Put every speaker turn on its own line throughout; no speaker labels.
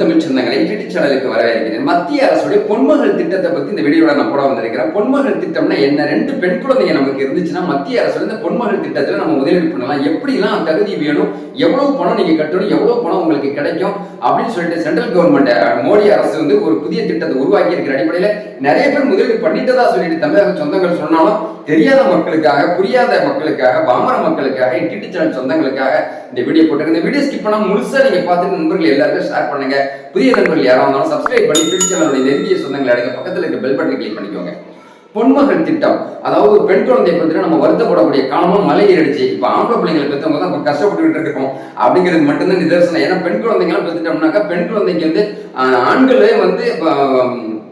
தமிழ் சொந்தங்களை யூடியூப் சேனலுக்கு வரவேற்கிறேன் மத்திய அரசுடைய பொன்மகள் திட்டத்தை பத்தி இந்த வீடியோட நான் போட வந்திருக்கிறேன். பொன்மகள் திட்டம்னா என்ன? ரெண்டு பெண் குழந்தைங்க நமக்கு இருந்துச்சுன்னா மத்திய அரசு இந்த பொன்மகள் திட்டத்துல நம்ம முதலீடு பண்ணலாம். எப்படிலாம் தகுதி வேணும்? எவ்வளவு பணம் நீங்க கட்டணும்? எவ்வளவு பணம் உங்களுக்கு கிடைக்கும்? அப்படின்னு சொல்லிட்டு சென்ட்ரல் கவர்மெண்ட் மோடி அரசு வந்து ஒரு புதிய திட்டத்தை உருவாக்கி இருக்கிற அடிப்படையில நிறைய பேர் முதலீடு பண்ணிட்டதா சொல்லிட்டு தமிழக சொந்தங்கள் சொன்னாலும் தெரியாத மக்களுக்காக புரியாத மக்களுக்காக பாமர மக்களுக்காக டிடி சேனல் சொந்தங்களுக்காக இந்த வீடியோ போட்டுருங்க இந்த வீடியோ ஸ்கிப் பண்ணாம முழுசா நீங்க பார்த்துட்டு நண்பர்கள் எல்லாருக்கும் ஷேர் பண்ணுங்க. புதிய நண்பர்கள் யாராக இருந்தாலும் சப்ஸ்கிரைப் பண்ணி யூடியூப் சேனலுடைய நெருங்கிய சொந்தங்களை அடைக்க பக்கத்தில் இருக்க பெல் பட்டனை கிளிக் பண்ணிக்கோங்க. பொன்மகள் திட்டம். அதாவது ஒரு பெண் குழந்தையை பத்தி நம்ம வருத்தப்படக்கூடிய காலமும் மலை ஏறிடுச்சு. இப்ப ஆம்பளை பிள்ளைங்களை பெற்றவங்க தான் இப்ப கஷ்டப்பட்டுக்கிட்டு இருக்கோம் அப்படிங்கிறது மட்டும்தான் நிதர்சனம். ஏன்னா பெண் குழந்தைங்களாம் பெற்றுட்டோம்னாக்கா பெண் குழந்தைங்க வந்து ஆண்களே வந்து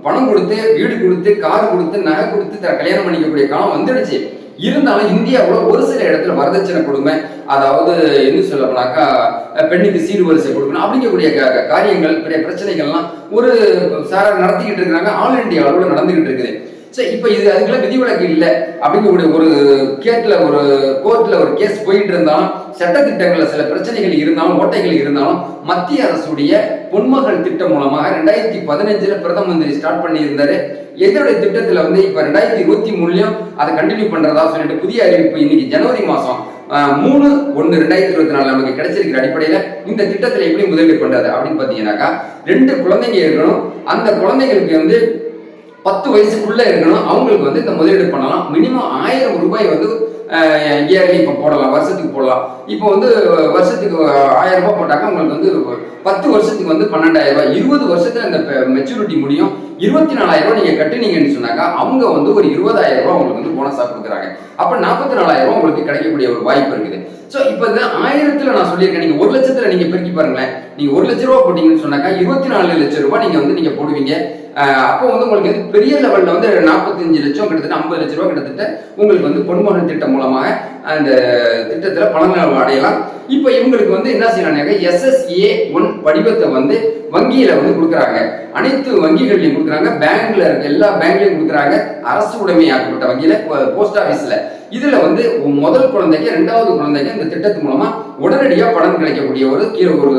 பணம் கொடுத்து வீடு கொடுத்து கார் கொடுத்து நகை கொடுத்து கல்யாணம் பண்ணிக்கக்கூடிய காலம் வந்துடுச்சு. இருந்தாலும் இந்தியாவில் ஒரு சில இடத்துல வரதட்சணை கொடுமை அதாவது என்ன சொல்ல போனாக்கா பெண்ணுக்கு சீடு வரிசை கொடுக்கணும் அப்படிங்கக்கூடிய காரியங்கள் பெரிய பிரச்சனைகள்லாம் ஒரு சார் நடத்திக்கிட்டு இருக்கிறாங்க. ஆல் இண்டியா அளவில் நடந்துகிட்டு இருக்குது. சரி இப்போ இது அதுக்கெல்லாம் விதிவிலக்கு இல்லை. அப்படிங்கக்கூடிய ஒரு கேட்ல ஒரு கோர்ட்ல ஒரு கேஸ் போயிட்டு இருந்தாலும் சட்டத்திட்டங்கள்ல சில பிரச்சனைகள் இருந்தாலும் ஓட்டைகள் இருந்தாலும் மத்திய அரசுடைய பொன்மகள் திட்டம் மூலமாக ரெண்டாயிரத்தி பதினஞ்சுல பிரதம மந்திரி ஸ்டார்ட் பண்ணியிருந்தாரு. எங்களுடைய திட்டத்துல வந்து இப்ப ரெண்டாயிரத்தி இருபத்தி மூணுலயும் அதை கண்டினியூ பண்றதா சொல்லிட்டு புதிய அறிவிப்பு இன்னைக்கு ஜனவரி மாசம் மூணு ஒன்று ரெண்டாயிரத்தி இருபத்தி நாலு நமக்கு கிடைச்சிருக்கிற அடிப்படையில இந்த திட்டத்துல எப்படி முதலீடு பண்றது அப்படின்னு பாத்தீங்கன்னாக்கா ரெண்டு குழந்தைங்க இருக்கணும். அந்த குழந்தைங்களுக்கு வந்து பத்து வயசுக்குள்ள இருக்கணும். அவங்களுக்கு வந்து இந்த முதலீடு பண்ணலாம். மினிமம் ஆயிரம் ரூபாய் வந்து இயர்லி இப்போ போடலாம். வருஷத்துக்கு போடலாம். இப்போ வந்து வருஷத்துக்கு ஆயிரம் ரூபாய் போட்டாக்க உங்களுக்கு வந்து பத்து வருஷத்துக்கு வந்து பன்னெண்டாயிரம் ரூபாய். இருபது வருஷத்துல அந்த மெச்சூரிட்டி முடியும். இருபத்தி நாலாயிரம் ரூபாய் நீங்க கட்டுனீங்கன்னு சொன்னாக்கா அவங்க வந்து ஒரு இருபதாயிரம் ரூபாய் உங்களுக்கு வந்து போனஸா கொடுக்குறாங்க. அப்ப நாற்பத்தி நாலாயிரம் ரூபாய் உங்களுக்கு கிடைக்கக்கூடிய ஒரு வாய்ப்பு இருக்குது. ஸோ இப்போ இந்த ஆயிரத்துல நான் சொல்லியிருக்கேன். நீங்க ஒரு லட்சத்துல நீங்க பெருக்கி பாருங்களேன். நீங்க ஒரு லட்ச ரூபாய் போட்டீங்கன்னு சொன்னாக்கா இருபத்தி நாலு லட்சம் ரூபாய் நீங்க வந்து நீங்க போடுவீங்க. அப்போ வந்து உங்களுக்கு வந்து பெரிய லெவலில் வந்து நாற்பத்தஞ்சு லட்சம் கிட்டத்தட்ட ஐம்பது லட்ச ரூபாய் கிட்டத்தட்ட உங்களுக்கு வந்து பொன்மகன் திட்டம் மூலமாக அந்த திட்டத்தில் பலன்கள் அடையலாம். இப்போ இவங்களுக்கு வந்து என்ன செய்யலாம்னாக்க எஸ்எஸ்ஏ ஒன் படிவத்தை வந்து வங்கியில வந்து கொடுக்குறாங்க. அனைத்து வங்கிகள்லையும் கொடுக்குறாங்க. பேங்க்ல இருக்க எல்லா பேங்க்லையும் கொடுக்குறாங்க. அரசு உடைமையாக்கப்பட்ட வங்கியில போஸ்ட் ஆஃபீஸ்ல இதுல வந்து முதல் குழந்தைக்கு ரெண்டாவது குழந்தைக்கு இந்த திட்டத்து மூலமா உடனடியாக பலன் கிடைக்கக்கூடிய ஒரு ஒரு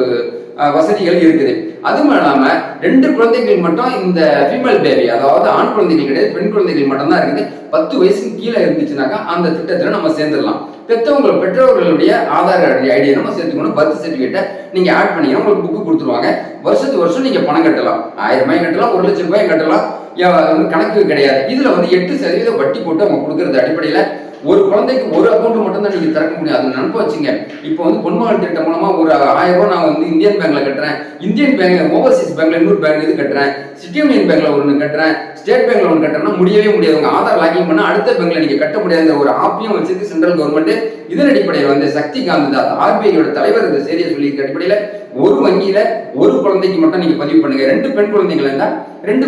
வசதிகள் இருக்குது. அதுவும் இல்லாம ரெண்டு குழந்தைகள் மட்டும் இந்த ஃபீமேல் பேபி அதாவது ஆண் குழந்தைகள் கிடையாது பெண் குழந்தைகள் மட்டும் தான் இருக்குது. பத்து வயசுக்கு கீழே இருந்துச்சுனாக்கா அந்த திட்டத்துல நம்ம சேர்ந்துடலாம். பெற்றவங்க பெற்றோர்களுடைய ஆதார் ஐடியை நம்ம சேர்த்துக்கணும். பர்த் சர்டிஃபிகேட்டை நீங்க ஆட் பண்ணீங்கன்னா உங்களுக்கு புக்கு கொடுத்துருவாங்க. வருஷத்து வருஷம் நீங்க பணம் கட்டலாம். ஆயிரம் ரூபாய் கட்டலாம் ஒரு லட்சம் ரூபாய் கட்டலாம். கணக்கு கிடையாது. இதுல வந்து எட்டு சதவீதம் வட்டி போட்டு அவங்க கொடுக்கறது அடிப்படையில் ஒரு குழந்தைக்கு ஒரு அக்கௌண்ட் மட்டும் தான் நீங்க திறக்க முடியும். அது நினப்பு வச்சுங்க. இப்போ வந்து பொன்மகள் திட்டம் மூலமா ஒரு ஆயிரம் ரூபாய் நான் வந்து இந்தியன் பேங்க்ல கட்டுறேன். இந்தியன் பேங்க் ஓவர்சீஸ் பேங்க்ல இன்னொரு பேங்க் இது கட்டுறேன். சிட்டி யூனியன் பேங்க்ல ஒன்று கட்டுறேன். ஸ்டேட் பேங்க்ல ஒன்று கட்டுறேன்னா முடியவே முடியாது. உங்க ஆதார் லாகின் பண்ணா அடுத்த பேங்க்ல நீங்க கட்ட முடியாத. ஒரு ஆப்பியும் வச்சிருக்கு சென்ட்ரல் கவர்மெண்ட் இதன் அடிப்படையில் வந்து சக்தி காந்த் தாஸ் ஆர்பிஐயோட தலைவர் இந்த செய்தியை சொல்லியிருக்க அடிப்படையில ஒரு வங்கியில ஒரு குழந்தைக்கு மட்டும் நீங்க பதிவு பண்ணுங்க. ரெண்டு பெண் குழந்தைகள் இருந்தா ரெண்டு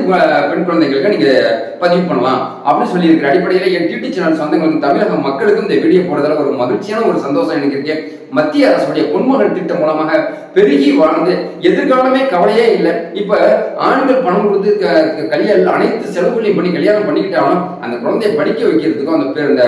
பெண் குழந்தைகளுக்கு நீங்க பதிவு பண்ணலாம். அப்படின்னு சொல்லியிருக்கிற அடிப்படையில் என் டிடி சேனல் சொந்தங்களுக்கு தமிழக மக்களுக்கும் இந்த வீடியோ போடுறதுல ஒரு மகிழ்ச்சியான ஒரு சந்தோஷம் எனக்கு இருக்கு. மத்திய அரசுடைய பொன்மகள் திட்டம் மூலமாக பெருகி வாழ்ந்து எதிர்காலமே கவலையே இல்லை. இப்ப ஆண்கள் பணம் கொடுத்து க- கல்யாணம் அனைத்து செலவுகளையும் பண்ணி கல்யாணம் பண்ணிக்கிட்டாலும் அந்த குழந்தையை படிக்க வைக்கிறதுக்கும் அந்த பேர் இந்த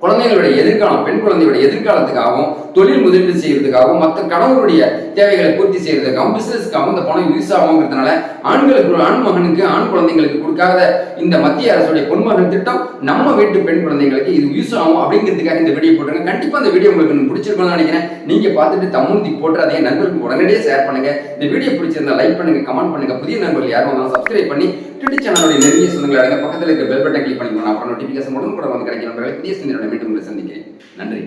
குழந்தைகளுடைய எதிர்காலம் பெண் குழந்தையுடைய எதிர்காலத்துக்காகவும் தொழில் முதலீடு செய்யறதுக்காகவும் மற்ற கணவருடைய தேவைகளை பூர்த்தி செய்யறதுக்காகவும் பிசினஸ்க்காகவும் இந்த பணம் யூஸ் ஆகுங்கிறதுனால ஆண்களுக்கு ஆண் மகனுக்கு ஆண் குழந்தைங்களுக்கு கொடுக்காத இந்த மத்திய அரசுடைய பொன்மகன் திட்டம் நம்ம வீட்டு பெண் குழந்தைங்களுக்கு இது யூஸ் ஆகும் அப்படிங்கிறதுக்காக இந்த வீடியோ போட்டுருங்க கண்டிப்பா இந்த வீடியோ உங்களுக்கு பிடிச்சிருக்கும்னு நினைக்கிறேன். நீங்க பார்த்துட்டு தம்முந்தி போட்டுறதே நண்பர்களுக்கு உடனடியே ஷேர் பண்ணுங்க. இந்த வீடியோ பிடிச்சிருந்தா லைக் பண்ணுங்க கமெண்ட் பண்ணுங்க. புதிய நண்பர்கள் யாரும் வந்தாலும் சப்ஸ்கிரைப் பண்ணி ட்விட்டர் சேனலுடைய நெருங்கிய சொந்தங்களை அடங்க பக்கத்தில் இருக்க பெல் பட்டன் கிளிக் பண்ணிக்கணும் அப்புறம் நோட்டிஃபிகேஷன் உடனுக்குடன் வந்து கிடைக்கும். புதிய சிந்தனையோட மீண்டும் உங்களை சந்திக்கிறேன். நன்றி.